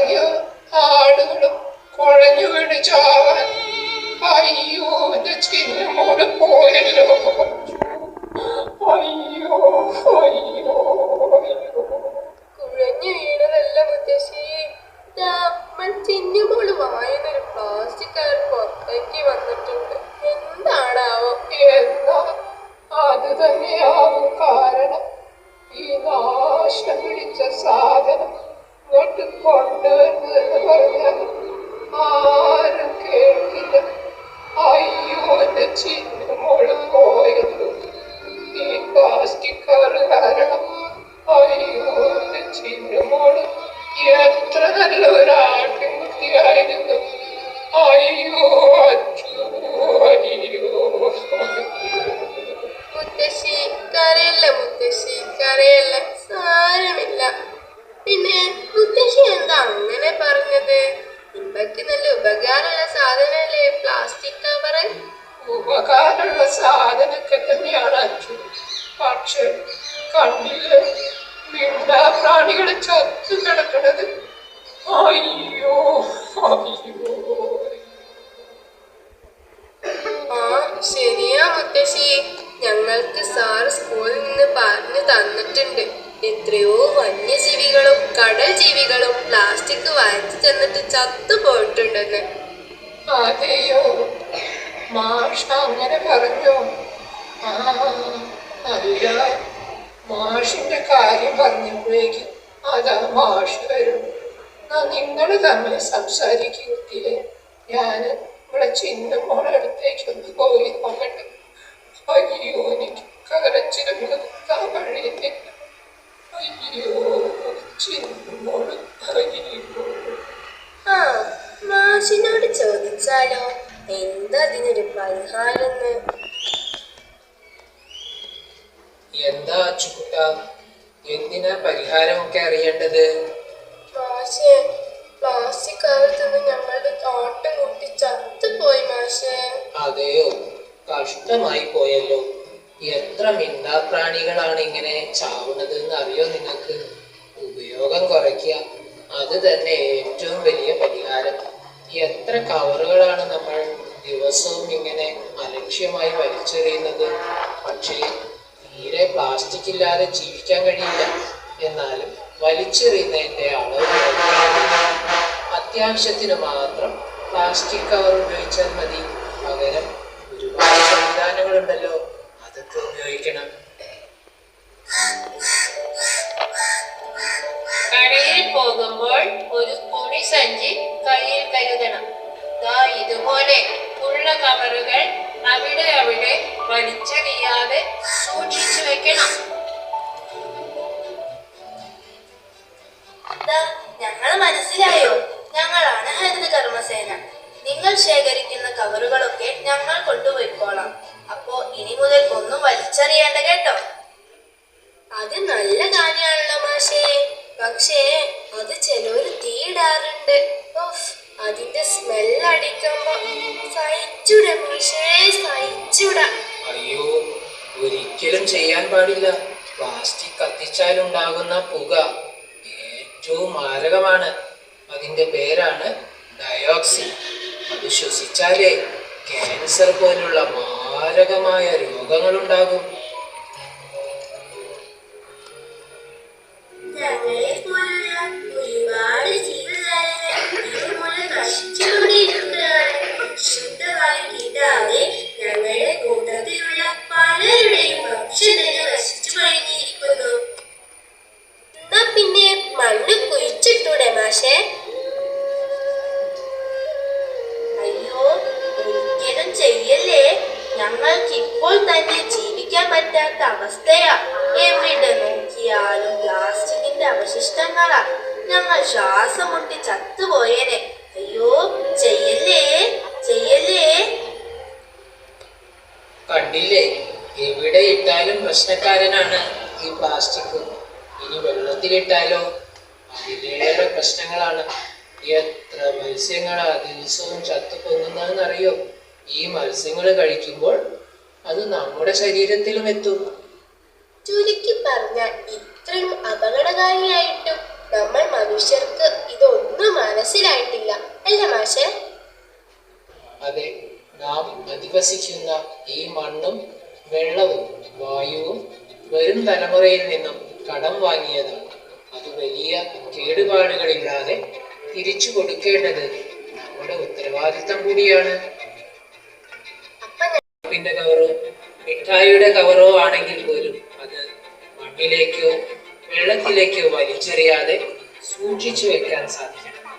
പോലെ ആടുകളും കുഴഞ്ഞു വീണ് ചാവാൻ. അയ്യോ എന്റെ ചിന്നമോട് പോയല്ലോ. അയ്യോ അയ്യോ കുഴഞ്ഞു വീണതല്ല മുത്തശ്ശി. നമ്മൾ ചിന്നുമോൾ വായുന്നൊരു പ്ലാസ്റ്റിക് കവർ പുറത്തേക്ക് വന്നിട്ടുണ്ട്. എന്താണാവോ? എന്താ? അത് തന്നെയാവും കാരണം. ഈ നാശം പിടിച്ച സാധനം ഇങ്ങോട്ട് കൊണ്ടുവരുന്നതെന്ന് പറഞ്ഞാൽ ആരും കേൾക്കില്ല. അയ്യോ എന്റെ ചിന്നമോൾ പോയല്ലോ ഈ പ്ലാസ്റ്റിക് കവർ കാരണം. അയ്യോ എന്റെ ചിന്നമോൾ എത്ര നല്ല സാധനമൊക്കെ തന്നെയാണ് അച്ഛൻ പക്ഷെ കണ്ണിൽ മിണ്ടാ പ്രാണികളെ ചത്തു കിടക്കണത്. അയ്യോ അയ്യോ. ആ ശരിയാ മുത്തശ്ശി. ഞങ്ങൾക്ക് സാർ സ്കൂളിൽ നിന്ന് പറഞ്ഞു തന്നിട്ടുണ്ട്. എത്രയോ വന്യജീവികളും കടൽ ജീവികളും പ്ലാസ്റ്റിക് വായിച്ചു തന്നിട്ട് ചത്തു പോയിട്ടുണ്ടെന്ന്. അതെയോ? മാഷ അങ്ങനെ പറഞ്ഞോ? മാഷിന്റെ കാര്യം പറഞ്ഞപ്പോഴേക്ക് അതാ മാഷ് വരും. നിങ്ങൾ തമ്മിൽ സംസാരിക്കുന്നില്ലേ ഞാൻ ഇവിടെ ചിന്ന മോളെ എന്താ അച്ചുകുട്ട എന്തിനാ പരിഹാരമൊക്കെ അറിയേണ്ടത്? മാഷേ പ്ലാസ്റ്റിക് കവറിൽ നിന്ന് ഞങ്ങളുടെ തോട്ടം കൂട്ടി ചത്തുപോയി മാഷേ. അതെയോ? കഷ്ടമായി പോയല്ലോ. എത്ര മിണ്ടാപ്രാണികളാണ് ഇങ്ങനെ ചാവുന്നത് എന്ന് അറിയോ നിങ്ങൾക്ക് ഉപയോഗം കുറയ്ക്കുക. അത് തന്നെ ഏറ്റവും വലിയ പരിഹാരം. എത്ര കവറുകളാണ് നമ്മൾ ദിവസവും ഇങ്ങനെ അലക്ഷ്യമായി വലിച്ചെറിയുന്നത്? പക്ഷേ തീരെ പ്ലാസ്റ്റിക് ഇല്ലാതെ ജീവിക്കാൻ കഴിയില്ല എന്നാലും വലിച്ചെറിയുന്നതിന്റെ അളവ്. അത്യാവശ്യത്തിന് മാത്രം പ്ലാസ്റ്റിക് കവർ ഉപയോഗിച്ചാൽ മതി പകരം ഞങ്ങൾ മനസ്സിലായോ? ഞങ്ങളാണ് ഹരിത കർമ്മസേന. നിങ്ങൾ ശേഖരിക്കുന്ന കവറുകളൊക്കെ ഞങ്ങൾ കൊണ്ടുപോയിക്കോളാം. അപ്പോ ഇനി മുതൽ ഒന്നും വലിച്ചെറിയേണ്ട കേട്ടോ. അത് നല്ല കാര്യമാണല്ലോ മാഷേ. പക്ഷേ അത് ചിലവര് തീയിടാറുണ്ട്. ഉഫ്, അതിന്റെ സ്മെല്ല് അടിക്കുമ്പോ സഹിച്ചൂട മാഷേ സഹിച്ചൂട. അയ്യോ ഒരിക്കലും ചെയ്യാൻ പാടില്ല. പ്ലാസ്റ്റിക് കത്തിച്ചാലുണ്ടാകുന്ന പുക. ഏറ്റവും മാരകമാണ്. അതിന്റെ പേരാണ് ഡയോക്സിൻ അത് ശ്വസിച്ചാലേ ക്യാൻസർ പോലുള്ള മാരകമായ രോഗങ്ങളുണ്ടാകും. പറ്റാത്ത അവസ്ഥയാ എവിടെ നോക്കിയാലും പ്ലാസ്റ്റിക്കിന്റെ അവശിഷ്ടങ്ങളാ ഞങ്ങൾ ശ്വാസം മുട്ടി ചത്തുപോയേനെ. അയ്യോ ചെയ്യല്ലേ? ചെയ്യല്ലേ? കണ്ടില്ലേ? എവിടെ ഇട്ടാലും പ്രശ്നക്കാരനാണ് ഈ പ്ലാസ്റ്റിക്. ഇനി വെള്ളത്തിലിട്ടാലോ? അതിലേറെ പ്രശ്നങ്ങളാണ്. എത്ര മത്സ്യങ്ങളാ ദിവസവും ചത്തുപൊങ്ങുന്നതെന്നറിയോ? ഈ മത്സ്യങ്ങൾ കഴിക്കുമ്പോൾ അത് നമ്മുടെ ശരീരത്തിലും എത്തും. ചുരുക്കി പറഞ്ഞാൽ ഇത്രയും അപകടകാരിയായിട്ടും നമ്മൾ മനുഷ്യർക്ക് ഇതൊന്നും മനസ്സിലായിട്ടില്ല. അല്ല മാഷെ? അതെ നാം അധിവസിക്കുന്ന ഈ മണ്ണും വെള്ളവും വായുവും വരും തലമുറയിൽ നിന്നും കടം വാങ്ങിയതാണ്. അത് വലിയ കേടുപാടുകളില്ലാതെ തിരിച്ചു കൊടുക്കേണ്ടത് നമ്മുടെ ഉത്തരവാദിത്തം കൂടിയാണ്. ഉപ്പിന്റെ കവറോ മിഠായിയുടെ കവറോ ആണെങ്കിൽ പോലും അത് മണ്ണിലേക്കോ വെള്ളത്തിലേക്കോ വലിച്ചെറിയാതെ സൂക്ഷിച്ചു വെക്കാൻ സാധിക്കണം.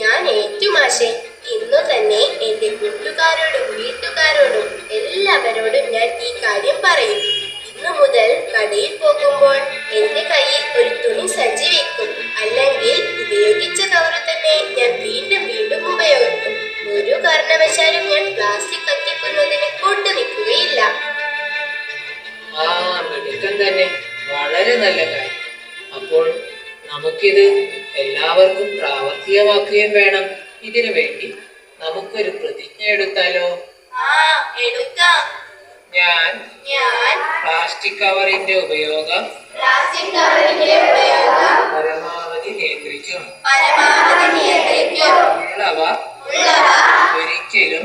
ഞാൻ ഏറ്റവും മാഷെ ഇന്നു തന്നെ എന്റെ കൂട്ടുകാരോടും വീട്ടുകാരോടും എല്ലാവരോടും ഞാൻ ഈ കാര്യം പറയും. ഇന്നു മുതൽ കടയിൽ പോകുമ്പോൾ എന്റെ കയ്യിൽ ഒരു തുണി സഞ്ചി വെക്കും അല്ലെങ്കിൽ ഉപയോഗിച്ച കവറ് തന്നെ ഞാൻ വീണ്ടും വീണ്ടും ഉപയോഗിക്കും. ഒരു കാരണവശാലും ഞാൻ പ്ലാസ്റ്റിക് കത്തിക്കുന്നതിന് കൊണ്ടു നിൽക്കുകയില്ല ആ മിടുക്കൻ തന്നെ. വളരെ നല്ല കാര്യം. അപ്പോൾ നമുക്കിത് എല്ലാവർക്കും പ്രാവർത്തികമാക്കുകയും വേണം. ഇതിനു വേണ്ടി നമുക്കൊരു പ്രതിജ്ഞ എടുത്താലോ? ഞാൻ പ്ലാസ്റ്റിക് കവറിന്റെ ഉപയോഗം പരമാവധി നിയന്ത്രിക്കും. ഉള്ളവ ഒരിക്കലും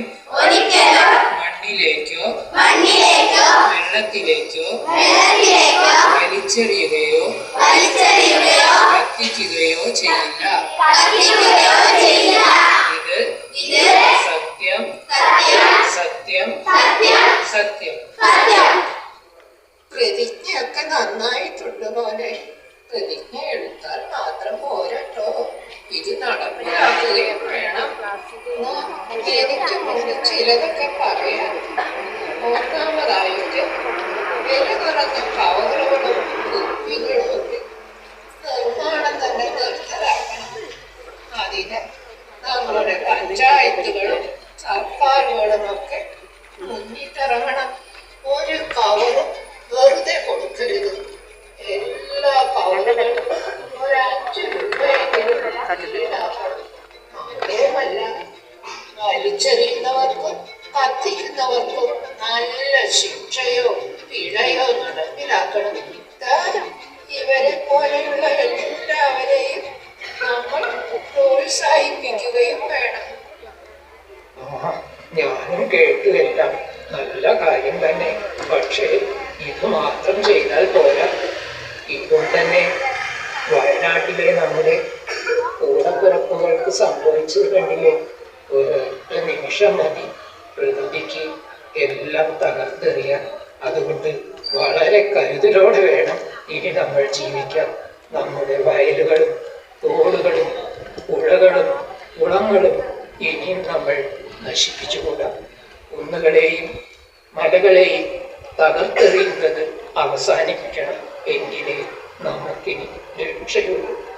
വെള്ളത്തിലേക്കോ വലിച്ചെറിയുകയോ വലിച്ചെറിയുകയോ കത്തിക്കുകയോ ചെയ്യില്ല. ഇത് സത്യം സത്യം സത്യം സത്യം സത്യം. സത്യം. പ്രതിജ്ഞയൊക്കെ നന്നായിട്ടുണ്ട് മോനെ. പ്രതിജ്ഞ എടുത്താൽ മാത്രം പോരട്ടോ ഇത് നടപ്പിലാക്കുകയും വേണം. എനിക്ക് മുന്നിൽ ചിലതൊക്കെ പറയാം വില കുറഞ്ഞ കവറുകളും കുപ്പികളും ഒക്കെ നിർമ്മാണം തന്നെ നിർത്തലാക്കണം അതിന് നമ്മളുടെ പഞ്ചായത്തുകളും സർക്കാരുകളും ഒക്കെ മുന്നിട്ടിറങ്ങണം. ഒരു കവറും വെറുതെ കൊടുക്കരുത്. എല്ലാ കവറുകളും ഒരു അഞ്ച് രൂപയെങ്കിലും. മാത്രമല്ല വലിച്ചെറിയുന്നവർക്കും കത്തിക്കുന്നവർക്കും നല്ല ശിക്ഷയോ പിഴയോ നടപ്പിലാക്കണം. കാരണം ഇവരെ പോലെയുള്ള എല്ലാവരെയും നമ്മൾ പ്രോത്സാഹിപ്പിക്കുകയും വേണം. ഞാനും കേട്ടു എല്ലാം. നല്ല കാര്യം തന്നെ. പക്ഷേ ഇത് മാത്രം ചെയ്താൽ പോരാ. ഇപ്പോൾ തന്നെ വയനാട്ടിലെ നമ്മുടെ കൂടപ്പിറപ്പുകൾക്ക് സംഭവിച്ചത് കണ്ടില്ലേ? ഒരൊറ്റ നിമിഷം മതി. എല്ലാം തകർത്തെറിയാൻ. അതുകൊണ്ട് വളരെ കരുതലോടെ വേണം ഇനി നമ്മൾ ജീവിക്കാൻ നമ്മുടെ വയലുകളും തോടുകളും പുഴകളും കുളങ്ങളും ഇനിയും നമ്മൾ നശിപ്പിച്ചുകൂടാം കുന്നുകളെയും മലകളെയും തകർത്തെറിയുന്നത് അവസാനിപ്പിക്കണം. എങ്കിലേ നമുക്കിനി രക്ഷയുള്ളൂ.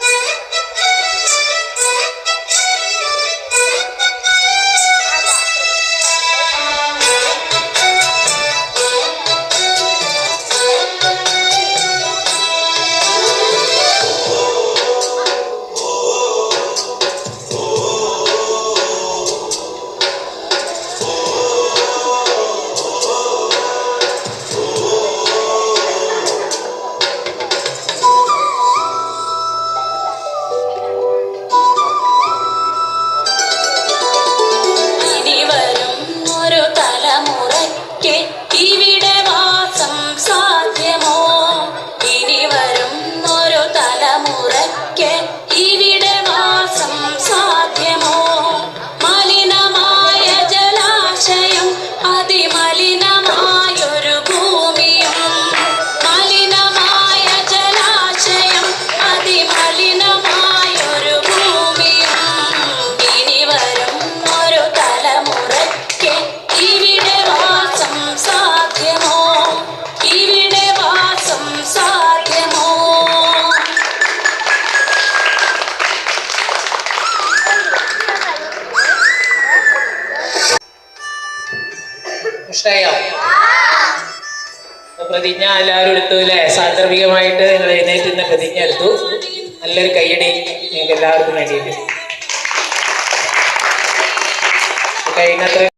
പ്രതിജ്ഞ എല്ലാവരും എടുത്തു അല്ലേ? സാന്ദർഭികമായിട്ട് നിങ്ങൾ എഴുന്നേറ്റ് നിന്ന് പ്രതിജ്ഞ എടുത്തു. നല്ലൊരു കൈയടി നിങ്ങൾക്ക് എല്ലാവർക്കും വേണ്ടിയിട്ട്. കഴിയുന്നത്ര